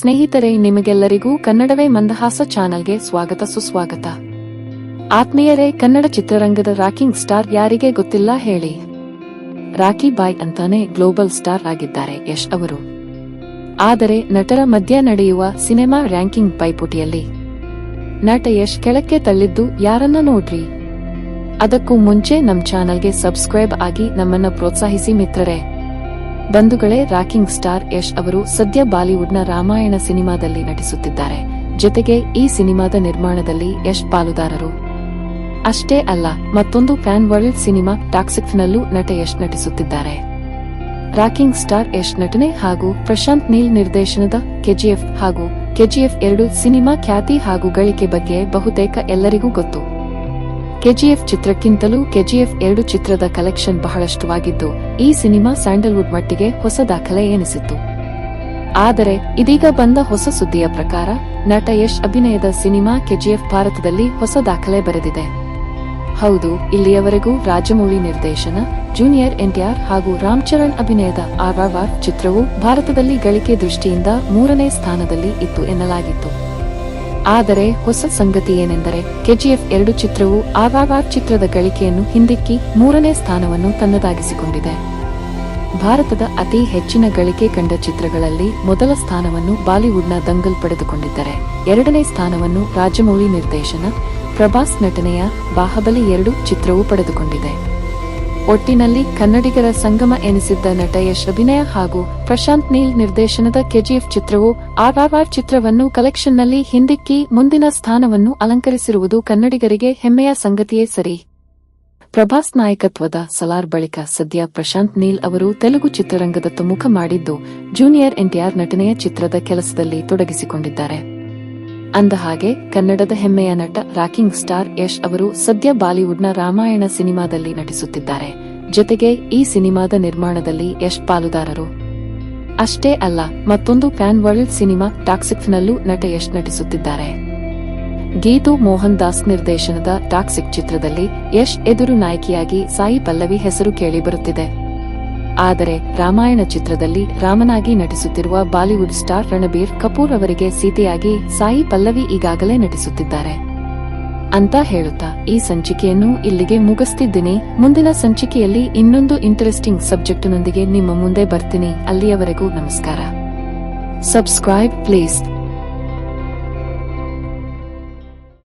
ಸ್ನೇಹಿತರೆ, ನಿಮಗೆಲ್ಲರಿಗೂ ಕನ್ನಡವೇ ಮಂದಹಾಸ ಚಾನೆಲ್ಗೆ ಸ್ವಾಗತ ಸುಸ್ವಾಗತ. ಆತ್ಮೀಯರೇ, ಕನ್ನಡ ಚಿತ್ರರಂಗದ ರಾಕಿಂಗ್ ಸ್ಟಾರ್ ಯಾರಿಗೆ ಗೊತ್ತಿಲ್ಲ ಹೇಳಿ. ರಾಕಿ ಬಾಯ್ ಅಂತಾನೆ ಗ್ಲೋಬಲ್ ಸ್ಟಾರ್ ಆಗಿದ್ದಾರೆ ಯಶ್ ಅವರು. ಆದರೆ, ನಟರ ಮಧ್ಯ ನಡೆಯುವ ಸಿನಿಮಾ ರ್ಯಾಂಕಿಂಗ್ ಪೈಪೋಟಿಯಲ್ಲಿ ನಟ ಯಶ್ ಕೆಳಕ್ಕೆ ತಳ್ಳಿದ್ದು ಯಾರನ್ನ ನೋಡ್ರಿ? ಅದಕ್ಕೂ ಮುಂಚೆ ನಮ್ ಚಾನೆಲ್ಗೆ ಸಬ್ಸ್ಕ್ರೈಬ್ ಆಗಿ ನಮ್ಮನ್ನ ಪ್ರೋತ್ಸಾಹಿಸಿ ಮಿತ್ರರೇ. ಬಂಧುಗಳೇ, ರಾಕಿಂಗ್ ಸ್ಟಾರ್ ಯಶ್ ಅವರು ಸದ್ಯ ಬಾಲಿವುಡ್ನ ರಾಮಾಯಣ ಸಿನಿಮಾದಲ್ಲಿ ನಟಿಸುತ್ತಿದ್ದಾರೆ. ಜೊತೆಗೆ ಈ ಸಿನಿಮಾದ ನಿರ್ಮಾಣದಲ್ಲಿ ಯಶ್ ಪಾಲುದಾರರು. ಅಷ್ಟೇ ಅಲ್ಲ, ಮತ್ತೊಂದು ಫ್ಯಾನ್ ವರ್ಲ್ಡ್ ಸಿನಿಮಾ ಟಾಕ್ಸಿಕ್ನಲ್ಲೂ ನಟ ಯಶ್ ನಟಿಸುತ್ತಿದ್ದಾರೆ. ರಾಕಿಂಗ್ ಸ್ಟಾರ್ ಯಶ್ ನಟನೆ ಹಾಗೂ ಪ್ರಶಾಂತ್ ನೀಲ್ ನಿರ್ದೇಶನದ ಕೆಜಿಎಫ್ ಹಾಗೂ ಕೆಜಿಎಫ್ ಎರಡು ಸಿನಿಮಾ ಖ್ಯಾತಿ ಹಾಗೂ ಗಳಿಕೆ ಬಗ್ಗೆ ಬಹುತೇಕ ಎಲ್ಲರಿಗೂ ಗೊತ್ತು. ಕೆಜಿಎಫ್ ಚಿತ್ರಕ್ಕಿಂತಲೂ ಕೆಜಿಎಫ್ ಎರಡು ಚಿತ್ರದ ಕಲೆಕ್ಷನ್ ಬಹಳಷ್ಟುವಾಗಿದ್ದು, ಈ ಸಿನಿಮಾ ಸ್ಯಾಂಡಲ್ವುಡ್ ಮಟ್ಟಿಗೆ ಹೊಸ ದಾಖಲೆ ಎನಿಸಿತ್ತು ಆದರೆ, ಇದೀಗ ಬಂದ ಹೊಸ ಸುದ್ದಿಯ ಪ್ರಕಾರ, ನಟ ಯಶ್ ಅಭಿನಯದ ಸಿನಿಮಾ ಕೆಜಿಎಫ್ ಭಾರತದಲ್ಲಿ ಹೊಸ ದಾಖಲೆ ಬರೆದಿದೆ. ಹೌದು, ಇಲ್ಲಿಯವರೆಗೂ ರಾಜಮೌಳಿ ನಿರ್ದೇಶನ, ಜೂನಿಯರ್ ಎನ್ಟಿಆರ್ ಹಾಗೂ ರಾಮ್ ಚರಣ್ ಅಭಿನಯದ ಆರ್ವಾರ್ ಚಿತ್ರವು ಭಾರತದಲ್ಲಿ ಗಳಿಕೆ ದೃಷ್ಟಿಯಿಂದ ಮೂರನೇ ಸ್ಥಾನದಲ್ಲಿ ಇತ್ತು ಎನ್ನಲಾಗಿತ್ತು. ಆದರೆ ಹೊಸ ಸಂಗತಿ ಏನೆಂದರೆ ಕೆಜಿಎಫ್ ಎರಡು ಚಿತ್ರವು ಆಗಾಗ ಚಿತ್ರದ ಗಳಿಕೆಯನ್ನು ಹಿಂದಿಕ್ಕಿ ಮೂರನೇ ಸ್ಥಾನವನ್ನು ತನ್ನದಾಗಿಸಿಕೊಂಡಿದೆ. ಭಾರತದ ಅತಿ ಹೆಚ್ಚಿನ ಗಳಿಕೆ ಕಂಡ ಚಿತ್ರಗಳಲ್ಲಿ ಮೊದಲ ಸ್ಥಾನವನ್ನು ಬಾಲಿವುಡ್ನ ದಂಗಲ್ ಪಡೆದುಕೊಂಡಿದ್ದರೆ, ಎರಡನೇ ಸ್ಥಾನವನ್ನು ರಾಜಮೌಳಿ ನಿರ್ದೇಶನ ಪ್ರಭಾಸ್ ನಟನೆಯ ಬಾಹಬಲಿ ಎರಡು ಚಿತ್ರವು ಪಡೆದುಕೊಂಡಿದೆ. ಒಟ್ಟಿನಲ್ಲಿ ಕನ್ನಡಿಗರ ಸಂಗಮ ಎನಿಸಿದ್ದ ನಟ ಯಶ್ ಅಭಿನಯ ಹಾಗೂ ಪ್ರಶಾಂತ್ ನೀಲ್ ನಿರ್ದೇಶನದ ಕೆಜಿಎಫ್ ಚಿತ್ರವು ಆರ್ಆರ್ಆರ್ ಚಿತ್ರವನ್ನು ಕಲೆಕ್ಷನ್ನಲ್ಲಿ ಹಿಂದಿಕ್ಕಿ ಮುಂದಿನ ಸ್ಥಾನವನ್ನು ಅಲಂಕರಿಸಿರುವುದು ಕನ್ನಡಿಗರಿಗೆ ಹೆಮ್ಮೆಯ ಸಂಗತಿಯೇ ಸರಿ. ಪ್ರಭಾಸ್ ನಾಯಕತ್ವದ ಸಲಾರ್ ಬಳಿಕ ಸದ್ಯ ಪ್ರಶಾಂತ್ ನೀಲ್ ಅವರು ತೆಲುಗು ಚಿತ್ರರಂಗದತ್ತ ಮುಖ ಮಾಡಿದ್ದು, ಜೂನಿಯರ್ ಎನ್ಟಿಆರ್ ನಟನೆಯ ಚಿತ್ರದ ಕೆಲಸದಲ್ಲಿ ತೊಡಗಿಸಿಕೊಂಡಿದ್ದಾರೆ. ಅಂದಹಾಗೆ ಕನ್ನಡದ ಹೆಮ್ಮೆಯ ನಟ ರಾಕಿಂಗ್ ಸ್ಟಾರ್ ಯಶ್ ಅವರು ಸದ್ಯ ಬಾಲಿವುಡ್ನ ರಾಮಾಯಣ ಸಿನಿಮಾದಲ್ಲಿ ನಟಿಸುತ್ತಿದ್ದಾರೆ. ಜೊತೆಗೆ ಈ ಸಿನಿಮಾದ ನಿರ್ಮಾಣದಲ್ಲಿ ಯಶ್ ಪಾಲುದಾರರು. ಅಷ್ಟೇ ಅಲ್ಲ, ಮತ್ತೊಂದು ಫ್ಯಾನ್ ವರ್ಲ್ಡ್ ಸಿನಿಮಾ ಟಾಕ್ಸಿಕ್ನಲ್ಲೂ ನಟ ಯಶ್ ನಟಿಸುತ್ತಿದ್ದಾರೆ. ಗೀತು ಮೋಹನ್ ದಾಸ್ ನಿರ್ದೇಶನದ ಟಾಕ್ಸಿಕ್ ಚಿತ್ರದಲ್ಲಿ ಯಶ್ ಎದುರು ನಾಯಕಿಯಾಗಿ ಸಾಯಿ ಪಲ್ಲವಿ ಹೆಸರು ಕೇಳಿಬರುತ್ತಿದೆ. ಆದರೆ ರಾಮಾಯಣ ಚಿತ್ರದಲ್ಲಿ ರಾಮನಾಗಿ ನಟಿಸುತ್ತಿರುವ ಬಾಲಿವುಡ್ ಸ್ಟಾರ್ ರಣಬೀರ್ ಕಪೂರ್ ಅವರಿಗೆ ಸೀತೆಯಾಗಿ ಸಾಯಿ ಪಲ್ಲವಿ ಈಗಾಗಲೇ ನಟಿಸುತ್ತಿದ್ದಾರೆ. ಅಂತ ಹೇಳುತ್ತಾ ಈ ಸಂಚಿಕೆಯನ್ನು ಇಲ್ಲಿಗೆ ಮುಗಿಸ್ತಿದ್ದೀನಿ. ಮುಂದಿನ ಸಂಚಿಕೆಯಲ್ಲಿ ಇನ್ನೊಂದು ಇಂಟರೆಸ್ಟಿಂಗ್ ಸಬ್ಜೆಕ್ಟ್ನೊಂದಿಗೆ ನಿಮ್ಮ ಮುಂದೆ ಬರ್ತೀನಿ. ಅಲ್ಲಿಯವರೆಗೂ ನಮಸ್ಕಾರ. Subscribe please